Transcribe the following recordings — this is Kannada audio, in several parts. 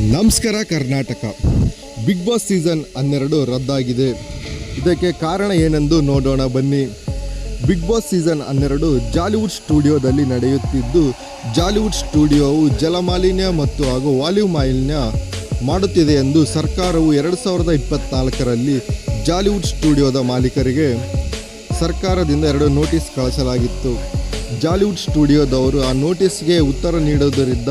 ನಮಸ್ಕಾರ ಕರ್ನಾಟಕ. ಬಿಗ್ ಬಾಸ್ ಸೀಸನ್ ಹನ್ನೆರಡು ರದ್ದಾಗಿದೆ. ಇದಕ್ಕೆ ಕಾರಣ ಏನೆಂದು ನೋಡೋಣ ಬನ್ನಿ. ಬಿಗ್ ಬಾಸ್ ಸೀಸನ್ ಹನ್ನೆರಡು ಜಾಲಿವುಡ್ ಸ್ಟುಡಿಯೋದಲ್ಲಿ ನಡೆಯುತ್ತಿದ್ದು ಜಾಲಿವುಡ್ ಸ್ಟುಡಿಯೋವು ಜಲಮಾಲಿನ್ಯ ಮತ್ತು ಹಾಗೂ ವಾಯು ಮಾಲಿನ್ಯ ಮಾಡುತ್ತಿದೆ ಎಂದು ಸರ್ಕಾರವು ಎರಡು ಸಾವಿರದ ಇಪ್ಪತ್ತ್ನಾಲ್ಕರಲ್ಲಿ ಜಾಲಿವುಡ್ ಸ್ಟುಡಿಯೋದ ಮಾಲೀಕರಿಗೆ ಸರ್ಕಾರದಿಂದ ಎರಡು ನೋಟಿಸ್ ಕಳಿಸಲಾಗಿತ್ತು. ಜಾಲಿವುಡ್ ಸ್ಟುಡಿಯೋದವರು ಆ ನೋಟಿಸ್ಗೆ ಉತ್ತರ ನೀಡುವುದರಿಂದ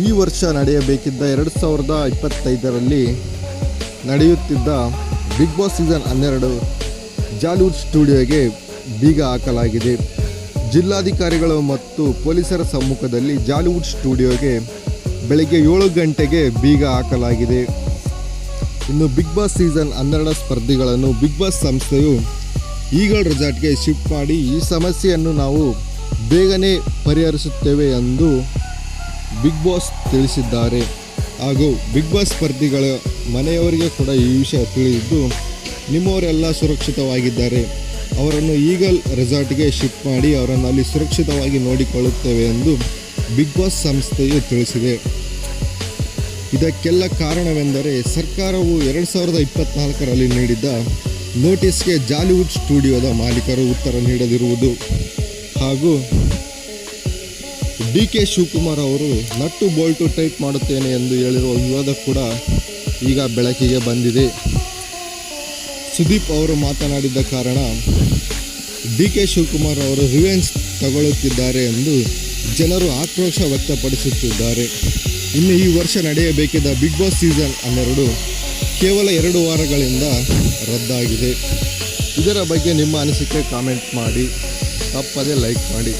ಈ ವರ್ಷ ನಡೆಯಬೇಕಿದ್ದ ಎರಡು ಸಾವಿರದ ಇಪ್ಪತ್ತೈದರಲ್ಲಿ ನಡೆಯುತ್ತಿದ್ದ ಬಿಗ್ ಬಾಸ್ ಸೀಸನ್ ಹನ್ನೆರಡು ಜಾಲಿವುಡ್ ಸ್ಟುಡಿಯೋಗೆ ಬೀಗ ಹಾಕಲಾಗಿದೆ. ಜಿಲ್ಲಾಧಿಕಾರಿಗಳು ಮತ್ತು ಪೊಲೀಸರ ಸಮ್ಮುಖದಲ್ಲಿ ಜಾಲಿವುಡ್ ಸ್ಟುಡಿಯೋಗೆ ಬೆಳಗ್ಗೆ ಏಳು ಗಂಟೆಗೆ ಬೀಗ ಹಾಕಲಾಗಿದೆ. ಇನ್ನು ಬಿಗ್ ಬಾಸ್ ಸೀಸನ್ ಹನ್ನೆರಡರ ಸ್ಪರ್ಧಿಗಳನ್ನು ಬಿಗ್ ಬಾಸ್ ಸಂಸ್ಥೆಯು ಈಗಲ್ ರೆಸಾರ್ಟ್ಗೆ ಶಿಫ್ಟ್ ಮಾಡಿ ಈ ಸಮಸ್ಯೆಯನ್ನು ನಾವು ಬೇಗನೆ ಪರಿಹರಿಸುತ್ತೇವೆ ಎಂದು ಬಿಗ್ ಬಾಸ್ ತಿಳಿಸಿದ್ದಾರೆ. ಹಾಗೂ ಬಿಗ್ ಬಾಸ್ ಸ್ಪರ್ಧಿಗಳ ಮನೆಯವರಿಗೆ ಕೂಡ ಈ ವಿಷಯ ತಿಳಿದಿದ್ದು, ನಿಮ್ಮವರೆಲ್ಲ ಸುರಕ್ಷಿತವಾಗಿದ್ದಾರೆ. ಅವರನ್ನು ಈಗಲ್ ರೆಸಾರ್ಟ್ಗೆ ಶಿಫ್ಟ್ ಮಾಡಿ ಅವರನ್ನು ಅಲ್ಲಿ ಸುರಕ್ಷಿತವಾಗಿ ನೋಡಿಕೊಳ್ಳುತ್ತೇವೆ ಎಂದು ಬಿಗ್ ಬಾಸ್ ಸಂಸ್ಥೆಯು ತಿಳಿಸಿದೆ. ಇದಕ್ಕೆಲ್ಲ ಕಾರಣವೆಂದರೆ, ಸರ್ಕಾರವು ಎರಡು ಸಾವಿರದ ಇಪ್ಪತ್ನಾಲ್ಕರಲ್ಲಿ ನೀಡಿದ್ದ ನೋಟಿಸ್ಗೆ ಜಾಲಿವುಡ್ ಸ್ಟುಡಿಯೋದ ಮಾಲೀಕರು ಉತ್ತರ ನೀಡದಿರುವುದು. ಹಾಗೂ ಡಿ ಕೆ ಶಿವಕುಮಾರ್ ಅವರು ನಟ್ಟು ಬೋಲ್ಟು ಟೈಪ್ ಮಾಡುತ್ತೇನೆ ಎಂದು ಹೇಳಿರುವ ವಿವಾದ ಕೂಡ ಈಗ ಬೆಳಕಿಗೆ ಬಂದಿದೆ. ಸುದೀಪ್ ಅವರು ಮಾತನಾಡಿದ ಕಾರಣ ಡಿ ಕೆ ಶಿವಕುಮಾರ್ ಅವರು ರಿವೆನ್ಸ್ ತಗೊಳ್ಳುತ್ತಿದ್ದಾರೆ ಎಂದು ಜನರು ಆಕ್ರೋಶ ವ್ಯಕ್ತಪಡಿಸುತ್ತಿದ್ದಾರೆ. ಇನ್ನು ಈ ವರ್ಷ ನಡೆಯಬೇಕಿದ್ದ ಬಿಗ್ ಬಾಸ್ ಸೀಸನ್ ಹನ್ನೆರಡು ಕೇವಲ ಎರಡು ವಾರಗಳಿಂದ ರದ್ದಾಗಿದೆ. ಇದರ ಬಗ್ಗೆ ನಿಮ್ಮ ಅನಿಸಿಕೆ ಕಾಮೆಂಟ್ ಮಾಡಿ, ತಪ್ಪದೇ ಲೈಕ್ ಮಾಡಿ.